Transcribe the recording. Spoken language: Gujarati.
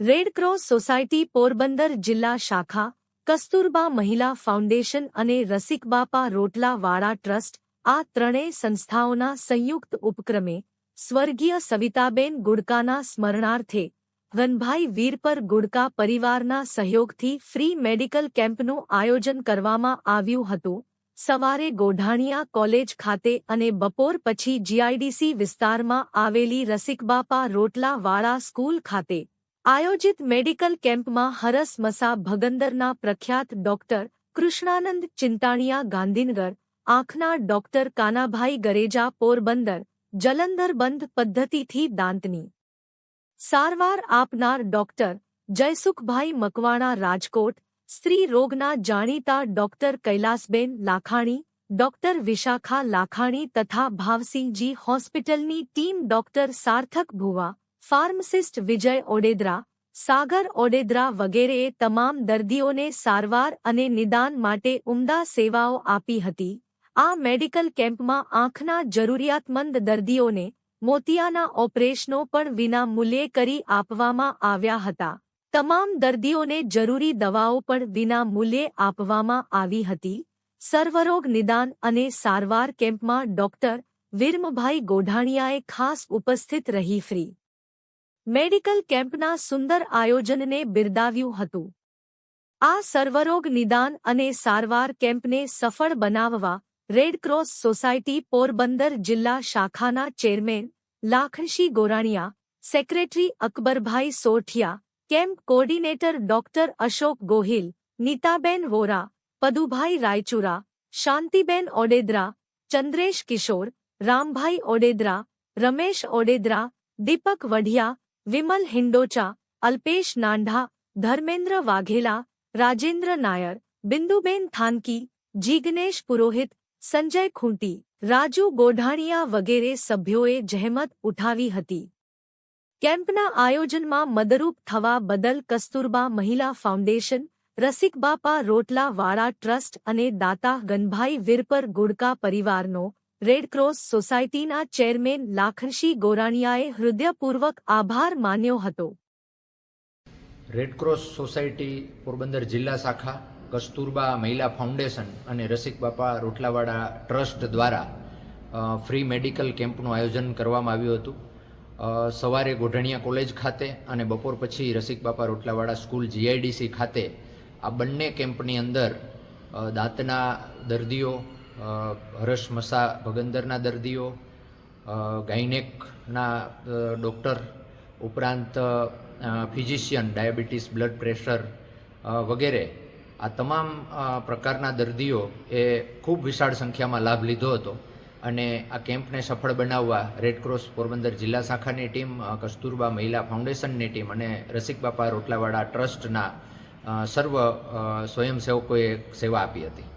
રેડક્રોસ સોસાયટી પોરબંદર જિલ્લા શાખા, કસ્તુરબા મહિલા ફાઉન્ડેશન અને રસિકબાપા રોટલાવાળા ટ્રસ્ટ, આ ત્રણેય સંસ્થાઓના સંયુક્ત ઉપક્રમે સ્વર્ગીય સવિતાબેન ગુડકાના સ્મરણાર્થે વનભાઈ વીરપર ગુડકા પરિવારના સહયોગથી ફ્રી મેડિકલ કેમ્પનું આયોજન કરવામાં આવ્યું હતું. સવારે ગોઢાણીયા કોલેજ ખાતે અને બપોર પછી જીઆઈડીસી વિસ્તારમાં આવેલી રસિકબાપા રોટલાવાળા સ્કૂલ ખાતે આયોજિત મેડિકલ કેમ્પમાં હરસ મસા ભગંદરના પ્રખ્યાત ડોક્ટર કૃષ્ણાનંદ ચિંતાણિયા ગાંધીનગર આંખના ડોક્ટર કાનાભાઈ ગરેજા પોરબંદર જલંધર બંધ પદ્ધતિથી દાંતની સારવાર આપનાર ડોક્ટર જયસુખભાઈ મકવાણા રાજકોટ સ્ત્રી રોગના જાણીતા ડોક્ટર કૈલાસબેન લાખાણી ડોક્ટર વિશાખા લાખાણી તથા ભાવસિંહજી હોસ્પિટલની ટીમ ડોક્ટર સાર્થક ભુવા pharmacist Vijay Odedara, Sagar Odedara વગેરેએ તમામ દર્દીઓને સારવાર અને નિદાન માટે ઉમદા સેવાઓ આપી હતી. આ મેડિકલ કેમ્પમાં આંખના જરૂરિયાતમંદ દર્દીઓને મોતિયાના ઓપરેશનો પણ વિના મૂલ્યે કરી આપવામાં આવ્યા હતા. તમામ દર્દીઓને જરૂરી દવાઓ પણ વિના મૂલ્યે આપવામાં આવી હતી. સર્વરોગ નિદાન અને સારવાર કેમ્પમાં ડોક્ટર વિર્મભાઈ ગોઢાણીયાએ ખાસ ઉપસ્થિત રહી ફ્રી. મેડિકલ કેમ્પના સુંદર આયોજનને બિરદાવ્યું હતું. આ સર્વરોગ નિદાન અને સારવાર કેમ્પને સફળ બનાવવા રેડક્રોસ સોસાયટી પોરબંદર જિલ્લા શાખાના chairman Lakhanshi Gorania, secretary Akbarbhai Sothiya, camp coordinator doctor Ashok Gohil, Nitaben Vora, Padubhai Raichura, Shantiben Odedara, Chandresh Kishor, Rambhai Odedara, Ramesh Odedara, Deepak Vadhiya Vimal Hindocha, Alpesh Nandha, Dharmendra Vaghela, Rajendra Nair, Binduben Thanki, Jignesh Purohit, Sanjay Khunti, Raju Godhania વગેરે સભ્યોએ જહેમત ઉઠાવી હતી. કેમ્પના આયોજનમાં મદરૂપ થવા બદલ કસ્તુરબા મહિલા ફાઉન્ડેશન, રસિકબાપા રોટલાવાળા ટ્રસ્ટ અને દાતા ગનભાઈ વિરપર ગુડકા પરિવારનો રેડક્રોસ સોસાયટીના ચેરમેન લાખનશી ગોરાણીયાએ હૃદયપૂર્વક આભાર માન્યો હતો. રેડક્રોસ સોસાયટી પોરબંદર જિલ્લા શાખા, કસ્તુરબા મહિલા ફાઉન્ડેશન અને રસિક બાપા રોટલાવાડા ટ્રસ્ટ દ્વારા ફ્રી મેડિકલ કેમ્પનું આયોજન કરવામાં આવ્યું હતું. સવારે ગોઢણિયા કોલેજ ખાતે અને બપોર પછી રસિક બાપા રોટલાવાડા સ્કૂલ જીઆઈડીસી ખાતે આ બંને કેમ્પની અંદર દાંતના દર્દીઓ હરસ મસા ભગંદરના દર્દીઓ ગાયનેકના ડૉક્ટર, ઉપરાંત ફિઝિશિયન, ડાયાબિટીસ, બ્લડ પ્રેશર વગેરે, આ તમામ પ્રકારના દર્દીઓ એ ખૂબ વિશાળ સંખ્યામાં લાભ લીધો હતો. અને આ કેમ્પને સફળ બનાવવા રેડક્રોસ પોરબંદર જિલ્લા શાખાની ટીમ કસ્તુરબા મહિલા ફાઉન્ડેશનની ટીમ અને રસિક બાપા રોટલાવાડા ટ્રસ્ટના સર્વ સ્વયંસેવકોએ સેવા આપી હતી.